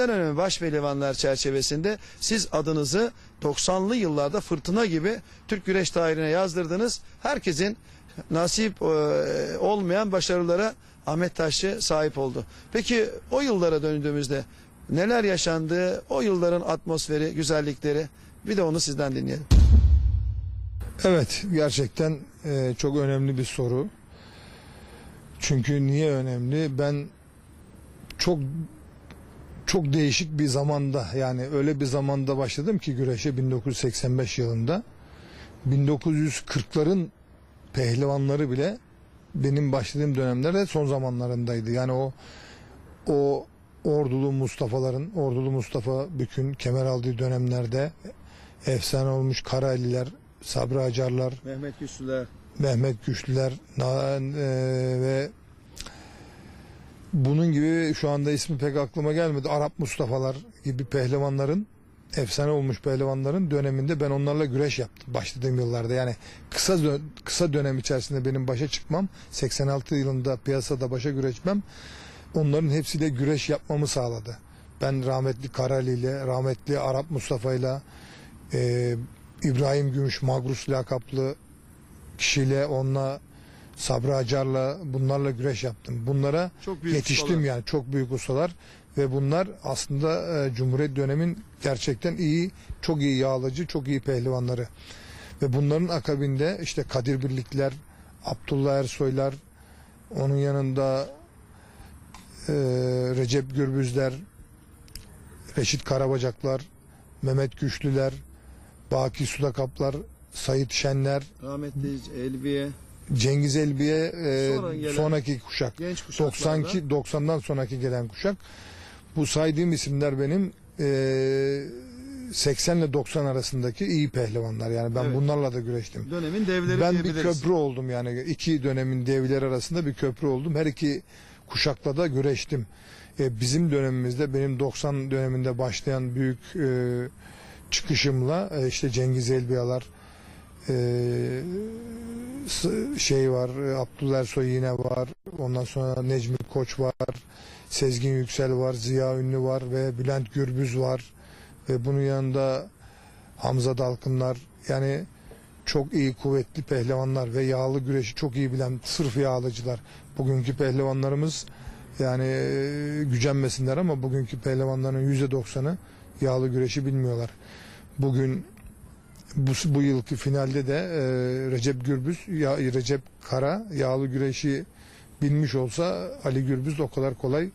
birbirinden önemli baş pehlivanlar çerçevesinde siz adınızı 90'lı yıllarda fırtına gibi Türk güreş tarihine yazdırdınız. Herkesin nasip e, olmayan başarılara Ahmet Taşçı sahip oldu. Peki o yıllara döndüğümüzde neler yaşandı? O yılların atmosferi, güzellikleri bir de onu sizden dinleyelim. Evet gerçekten e, çok önemli bir soru. Çünkü niye önemli? Ben çok çok değişik bir zamanda yani öyle bir zamanda başladım ki güreşe 1985 yılında. 1940'ların pehlivanları bile benim başladığım dönemlerde son zamanlarındaydı. Yani o o Ordulu Mustafa'ların, Ordulu Mustafa Bükün kemer aldığı dönemlerde efsane olmuş Karaliler, Sabri Acarlar, Mehmet Güçlüler. Mehmet Güçlüler e, ve bunun gibi şu anda ismi pek aklıma gelmedi. Arap Mustafa'lar gibi pehlivanların efsane olmuş pehlivanların döneminde ben onlarla güreş yaptım başladığım yıllarda. Yani kısa dö- kısa dönem içerisinde benim başa çıkmam 86 yılında piyasada başa güreşmem onların hepsiyle güreş yapmamı sağladı. Ben rahmetli Karali ile rahmetli Arap Mustafa ile İbrahim Gümüş Magrus lakaplı kişiyle onunla Sabri Acar'la bunlarla güreş yaptım. Bunlara Çok büyük yetiştim ustalar. yani çok büyük ustalar ve bunlar aslında e, Cumhuriyet dönemin gerçekten iyi, çok iyi yağlıcı, çok iyi pehlivanları. Ve bunların akabinde işte Kadir Birlikler, Abdullah Ersoylar, onun yanında e, Recep Gürbüzler, Reşit Karabacaklar, Mehmet Güçlüler, Baki Sudakaplar, Sayit Şenler, Rahmetli Elbiye. Cengiz Elbiye e, sonraki kuşak. Genç kuşaklarda. 92 90'dan sonraki gelen kuşak. Bu saydığım isimler benim e, 80 ile 90 arasındaki iyi pehlivanlar. Yani ben Evet. bunlarla da güreştim. Dönemin devleri Ben bir diyebiliriz. köprü oldum yani iki dönemin devleri arasında bir köprü oldum. Her iki kuşakla da güreştim. E, bizim dönemimizde benim 90 döneminde başlayan büyük e, çıkışımla e, işte Cengiz Elbiyalar e, şey var e, Abdullah Ersoy yine var. Ondan sonra Necmi Koç var. Sezgin Yüksel var. Ziya Ünlü var ve Bülent Gürbüz var. Ve bunun yanında Hamza Dalkınlar yani çok iyi kuvvetli pehlivanlar ve yağlı güreşi çok iyi bilen sırf yağlıcılar. Bugünkü pehlivanlarımız yani e, gücenmesinler ama bugünkü pehlivanların yüzde doksanı yağlı güreşi bilmiyorlar. Bugün bu, bu yılki finalde de e, Recep Gürbüz, ya, Recep Kara yağlı güreşi bilmiş olsa Ali Gürbüz o kadar kolay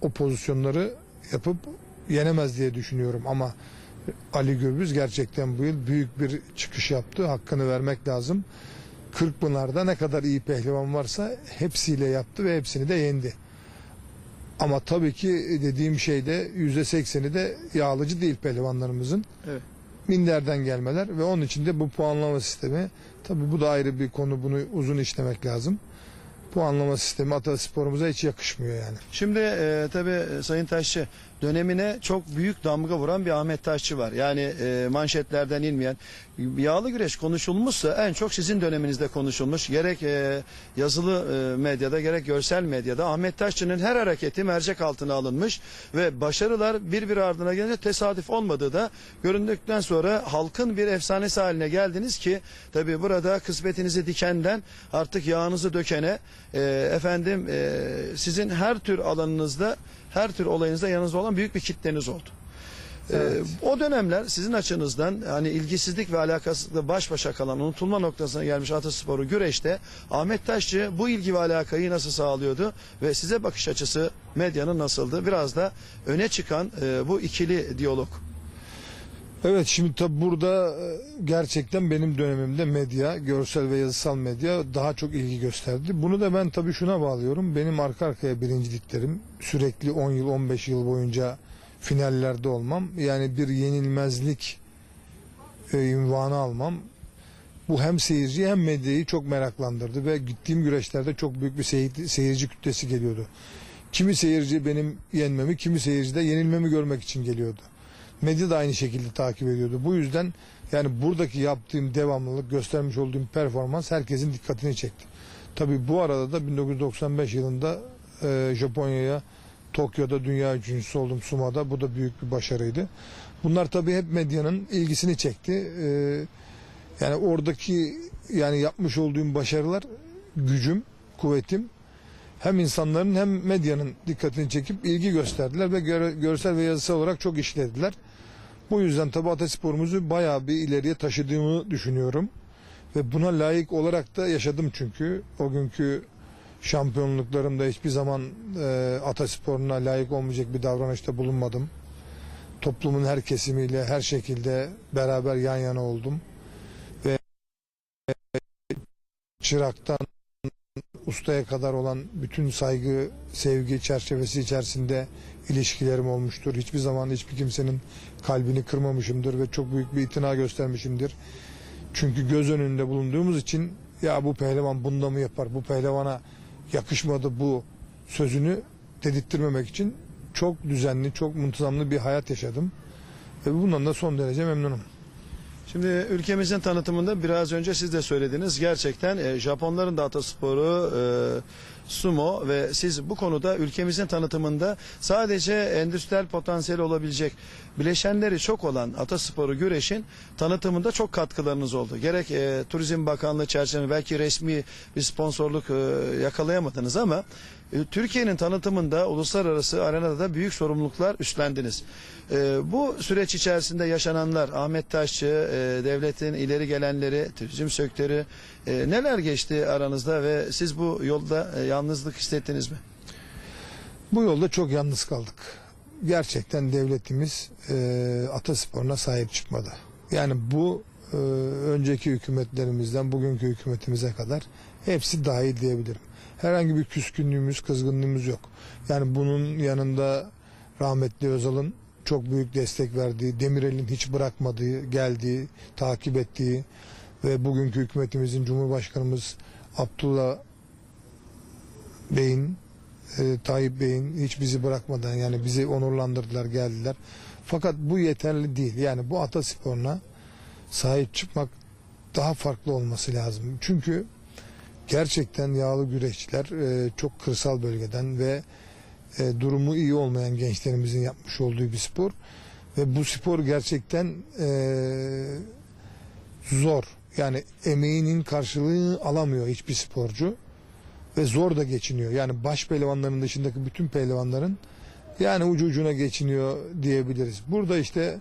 o pozisyonları yapıp yenemez diye düşünüyorum ama Ali Gürbüz gerçekten bu yıl büyük bir çıkış yaptı. Hakkını vermek lazım. Kırkpınar'da ne kadar iyi pehlivan varsa hepsiyle yaptı ve hepsini de yendi. Ama tabii ki dediğim şeyde yüzde sekseni de yağlıcı değil pehlivanlarımızın. Evet. Minderden gelmeler ve onun için de bu puanlama sistemi tabii bu da ayrı bir konu bunu uzun işlemek lazım. Puanlama sistemi atasporumuza hiç yakışmıyor yani. Şimdi e, tabii e, Sayın Taşçı dönemine çok büyük damga vuran bir Ahmet Taşçı var. Yani e, manşetlerden inmeyen. Yağlı güreş konuşulmuşsa en çok sizin döneminizde konuşulmuş. Gerek e, yazılı e, medyada gerek görsel medyada Ahmet Taşçı'nın her hareketi mercek altına alınmış ve başarılar birbiri ardına gelince tesadüf olmadığı da göründükten sonra halkın bir efsanesi haline geldiniz ki tabii burada kısmetinizi dikenden artık yağınızı dökene e, efendim e, sizin her tür alanınızda her tür olayınızda yanınızda olan büyük bir kitleniz oldu. E, Evet. o dönemler sizin açınızdan hani ilgisizlik ve alakasızlıkla baş başa kalan unutulma noktasına gelmiş Atasporu güreşte Ahmet Taşçı bu ilgi ve alakayı nasıl sağlıyordu ve size bakış açısı medyanın nasıldı? Biraz da öne çıkan e, bu ikili diyalog. Evet şimdi tabi burada e, gerçekten benim dönemimde medya, görsel ve yazısal medya daha çok ilgi gösterdi. Bunu da ben tabi şuna bağlıyorum. Benim arka arkaya birinciliklerim sürekli 10 yıl 15 yıl boyunca finallerde olmam. Yani bir yenilmezlik e, ünvanı almam. Bu hem seyirciyi hem medyayı çok meraklandırdı ve gittiğim güreşlerde çok büyük bir seyir- seyirci kütlesi geliyordu. Kimi seyirci benim yenmemi, kimi seyirci de yenilmemi görmek için geliyordu. Medya da aynı şekilde takip ediyordu. Bu yüzden yani buradaki yaptığım devamlılık, göstermiş olduğum performans herkesin dikkatini çekti. Tabii bu arada da 1995 yılında e, Japonya'ya Tokyo'da dünya üçüncüsü oldum Suma'da. Bu da büyük bir başarıydı. Bunlar tabii hep medyanın ilgisini çekti. Ee, yani oradaki yani yapmış olduğum başarılar gücüm, kuvvetim hem insanların hem medyanın dikkatini çekip ilgi gösterdiler ve görsel ve yazısal olarak çok işlediler. Bu yüzden tabii atasporumuzu bayağı bir ileriye taşıdığımı düşünüyorum. Ve buna layık olarak da yaşadım çünkü. O günkü şampiyonluklarımda hiçbir zaman e, atasporuna layık olmayacak bir davranışta bulunmadım. Toplumun her kesimiyle her şekilde beraber yan yana oldum. Ve çıraktan ustaya kadar olan bütün saygı, sevgi çerçevesi içerisinde ilişkilerim olmuştur. Hiçbir zaman hiçbir kimsenin kalbini kırmamışımdır ve çok büyük bir itina göstermişimdir. Çünkü göz önünde bulunduğumuz için ya bu pehlivan bunda mı yapar, bu pehlivana yakışmadı bu sözünü dedirttirmemek için çok düzenli, çok muntazamlı bir hayat yaşadım. Ve bundan da son derece memnunum. Şimdi ülkemizin tanıtımında biraz önce siz de söylediniz. Gerçekten e, Japonların da atasporu e, sumo ve siz bu konuda ülkemizin tanıtımında sadece endüstriyel potansiyeli olabilecek bileşenleri çok olan atasporu güreşin tanıtımında çok katkılarınız oldu. Gerek e, Turizm Bakanlığı çerçevesinde belki resmi bir sponsorluk e, yakalayamadınız ama e, Türkiye'nin tanıtımında uluslararası arenada da büyük sorumluluklar üstlendiniz. E, bu süreç içerisinde yaşananlar, Ahmet Taşçı, e, devletin ileri gelenleri, turizm sektörü e, neler geçti aranızda ve siz bu yolda e, yalnızlık hissettiniz mi? Bu yolda çok yalnız kaldık. Gerçekten devletimiz e, atasporuna sahip çıkmadı. Yani bu e, önceki hükümetlerimizden bugünkü hükümetimize kadar hepsi dahil diyebilirim. Herhangi bir küskünlüğümüz, kızgınlığımız yok. Yani bunun yanında rahmetli Özal'ın çok büyük destek verdiği, Demirel'in hiç bırakmadığı, geldiği, takip ettiği ve bugünkü hükümetimizin Cumhurbaşkanımız Abdullah Bey'in e, Tayyip Bey'in hiç bizi bırakmadan yani bizi onurlandırdılar geldiler. Fakat bu yeterli değil. Yani bu atasporuna sahip çıkmak daha farklı olması lazım. Çünkü gerçekten yağlı güreşçiler e, çok kırsal bölgeden ve e, durumu iyi olmayan gençlerimizin yapmış olduğu bir spor. Ve bu spor gerçekten e, zor. Yani emeğinin karşılığını alamıyor hiçbir sporcu ve zor da geçiniyor. Yani baş pehlivanların dışındaki bütün pehlivanların yani ucu ucuna geçiniyor diyebiliriz. Burada işte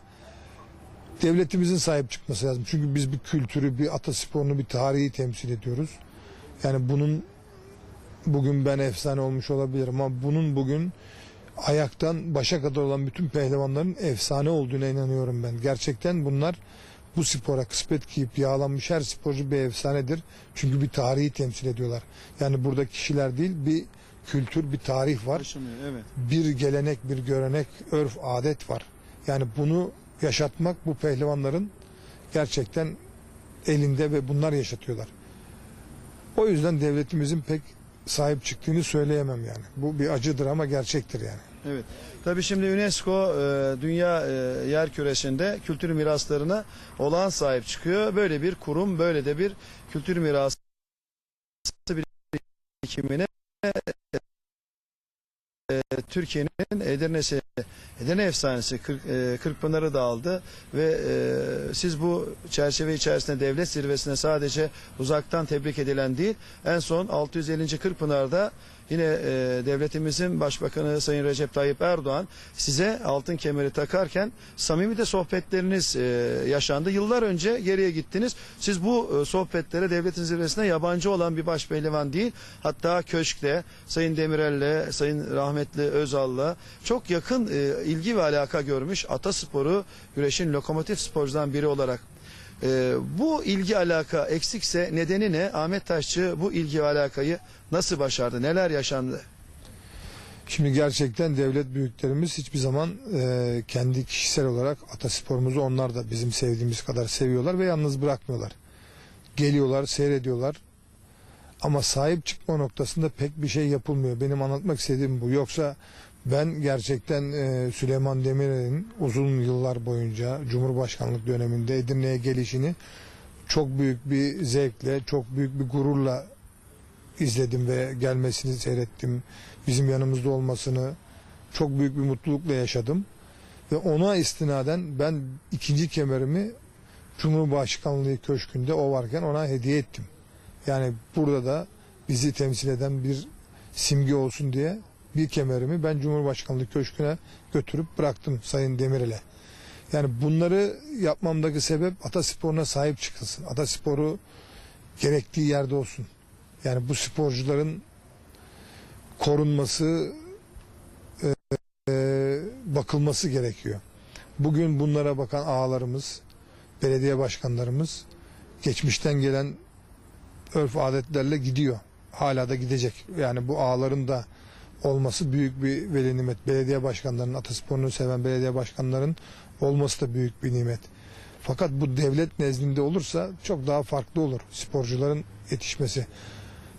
devletimizin sahip çıkması lazım. Çünkü biz bir kültürü, bir atasporunu, bir tarihi temsil ediyoruz. Yani bunun bugün ben efsane olmuş olabilirim ama bunun bugün ayaktan başa kadar olan bütün pehlivanların efsane olduğuna inanıyorum ben. Gerçekten bunlar bu spora kısmet giyip yağlanmış her sporcu bir efsanedir. Çünkü bir tarihi temsil ediyorlar. Yani burada kişiler değil bir kültür, bir tarih var. Evet. Bir gelenek, bir görenek, örf, adet var. Yani bunu yaşatmak bu pehlivanların gerçekten elinde ve bunlar yaşatıyorlar. O yüzden devletimizin pek sahip çıktığını söyleyemem yani. Bu bir acıdır ama gerçektir yani. Evet. Tabii şimdi UNESCO e, dünya e, yer küresinde kültür miraslarına olağan sahip çıkıyor. Böyle bir kurum, böyle de bir kültür mirası birikimine e, Türkiye'nin Edirne'si, Edirne efsanesi Kırk, e, Kırkpınar'ı da aldı ve e, siz bu çerçeve içerisinde devlet zirvesine sadece uzaktan tebrik edilen değil, en son 650. Kırkpınar'da yine e, devletimizin başbakanı Sayın Recep Tayyip Erdoğan size altın kemeri takarken samimi de sohbetleriniz e, yaşandı. Yıllar önce geriye gittiniz. Siz bu e, sohbetlere devletin zirvesine yabancı olan bir başpehlivan değil, hatta köşkte Sayın Demirel'le, Sayın rahmetli Özal'la çok yakın e, ilgi ve alaka görmüş Atasporu güreşin lokomotif sporcudan biri olarak ee, bu ilgi alaka eksikse nedeni ne? Ahmet Taşçı bu ilgi ve alakayı nasıl başardı? Neler yaşandı? Şimdi gerçekten devlet büyüklerimiz hiçbir zaman e, kendi kişisel olarak atasporumuzu onlar da bizim sevdiğimiz kadar seviyorlar ve yalnız bırakmıyorlar. Geliyorlar, seyrediyorlar. Ama sahip çıkma noktasında pek bir şey yapılmıyor. Benim anlatmak istediğim bu. Yoksa ben gerçekten e, Süleyman Demirel'in uzun yıllar boyunca Cumhurbaşkanlık döneminde Edirne'ye gelişini çok büyük bir zevkle, çok büyük bir gururla izledim ve gelmesini seyrettim. Bizim yanımızda olmasını çok büyük bir mutlulukla yaşadım. Ve ona istinaden ben ikinci kemerimi Cumhurbaşkanlığı Köşkü'nde o varken ona hediye ettim. Yani burada da bizi temsil eden bir simge olsun diye bir kemerimi ben Cumhurbaşkanlığı Köşkü'ne götürüp bıraktım Sayın Demirel'e. Yani bunları yapmamdaki sebep Ataspor'una sahip çıkılsın. Atasporu gerektiği yerde olsun. Yani bu sporcuların korunması, e, e, bakılması gerekiyor. Bugün bunlara bakan ağalarımız, belediye başkanlarımız geçmişten gelen örf adetlerle gidiyor. Hala da gidecek. Yani bu ağaların da olması büyük bir veli nimet. Belediye başkanlarının, atasporunu seven belediye başkanların olması da büyük bir nimet. Fakat bu devlet nezdinde olursa çok daha farklı olur sporcuların yetişmesi.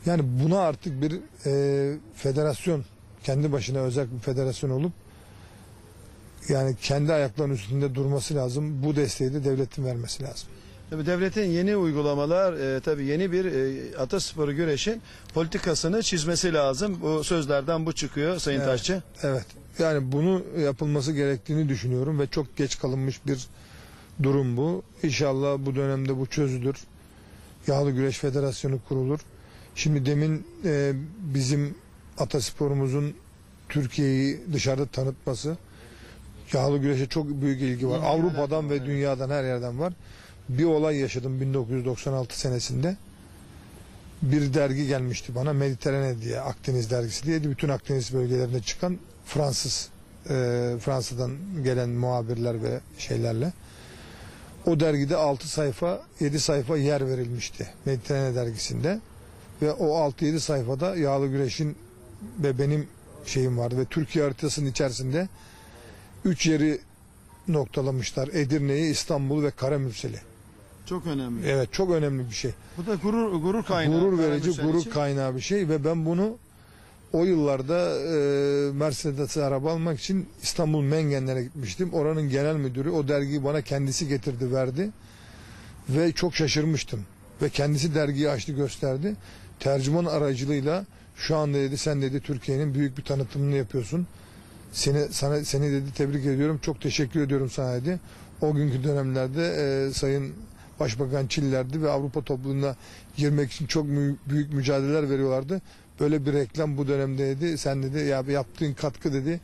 Yani buna artık bir e, federasyon, kendi başına özel bir federasyon olup yani kendi ayaklarının üstünde durması lazım. Bu desteği de devletin vermesi lazım. Tabii devletin yeni uygulamalar, e, tabii yeni bir e, atasporu güreşin politikasını çizmesi lazım. Bu sözlerden bu çıkıyor Sayın Evet. Taşçı. Evet. Yani bunu yapılması gerektiğini düşünüyorum ve çok geç kalınmış bir durum bu. İnşallah bu dönemde bu çözülür. Yağlı Güreş Federasyonu kurulur. Şimdi demin e, bizim atasporumuzun Türkiye'yi dışarıda tanıtması yağlı güreşe çok büyük ilgi var. Avrupa'dan ve dünyadan her yerden var. Bir olay yaşadım 1996 senesinde. Bir dergi gelmişti bana Mediterane diye Akdeniz dergisi diye bütün Akdeniz bölgelerinde çıkan Fransız e, Fransa'dan gelen muhabirler ve şeylerle. O dergide 6 sayfa 7 sayfa yer verilmişti Mediterane dergisinde. Ve o 6-7 sayfada yağlı güreşin ve benim şeyim vardı ve Türkiye haritasının içerisinde 3 yeri noktalamışlar. Edirne'yi, İstanbul ve Karamürsel'i. Çok önemli. Evet çok önemli bir şey. Bu da gurur gurur kaynağı. gurur verici, gurur için. kaynağı bir şey ve ben bunu o yıllarda e, Mercedes'e araba almak için İstanbul Mengenler'e gitmiştim. Oranın genel müdürü o dergiyi bana kendisi getirdi verdi ve çok şaşırmıştım. Ve kendisi dergiyi açtı gösterdi. Tercüman aracılığıyla şu anda dedi sen dedi Türkiye'nin büyük bir tanıtımını yapıyorsun. Seni sana seni dedi tebrik ediyorum. Çok teşekkür ediyorum sana dedi. O günkü dönemlerde e, Sayın Başbakan Çiller'di ve Avrupa topluluğuna girmek için çok mü- büyük mücadeleler veriyorlardı. Böyle bir reklam bu dönemde dedi. Sen dedi ya yaptığın katkı dedi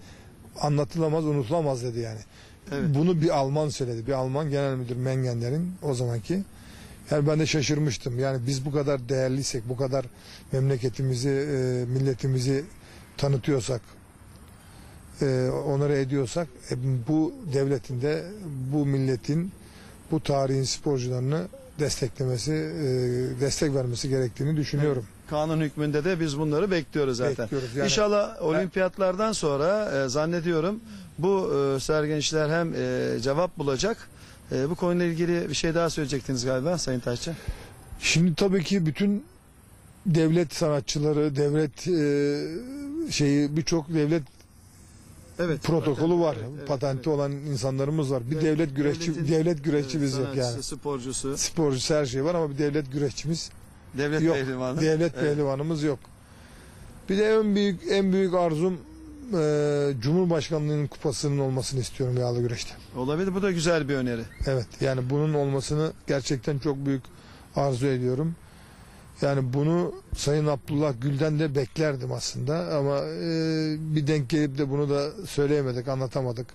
anlatılamaz, unutulamaz dedi yani. Evet. Bunu bir Alman söyledi. Bir Alman genel müdür Mengenler'in o zamanki. Yani ben de şaşırmıştım. Yani biz bu kadar değerliysek, bu kadar memleketimizi, e, milletimizi tanıtıyorsak, e, onları ediyorsak, e, bu devletin de, bu milletin, bu tarihin sporcularını desteklemesi, e, destek vermesi gerektiğini düşünüyorum. Kanun hükmünde de biz bunları bekliyoruz zaten. Bekliyoruz. Yani- İnşallah olimpiyatlardan sonra e, zannediyorum bu e, sergenişler hem e, cevap bulacak. E, bu konuyla ilgili bir şey daha söyleyecektiniz galiba Sayın Taşçı. Şimdi tabii ki bütün devlet sanatçıları, devlet e, şeyi birçok devlet Evet. protokolü var. Evet, evet, Patenti evet. olan insanlarımız var. Bir Evet, devlet güreşçi devletin, devlet güreşçimiz yok sanatçısı, yani. sporcusu, Sporcusu her şey var ama bir devlet güreşçimiz devlet yok. pehlivanı. Devlet Evet. pehlivanımız yok. Bir de en büyük en büyük arzum e, Cumhurbaşkanlığının kupasının olmasını istiyorum yağlı güreşte. Olabilir. Bu da güzel bir öneri. Evet yani bunun olmasını gerçekten çok büyük arzu ediyorum. Yani bunu Sayın Abdullah Gül'den de beklerdim aslında ama e, bir denk gelip de bunu da söyleyemedik, anlatamadık.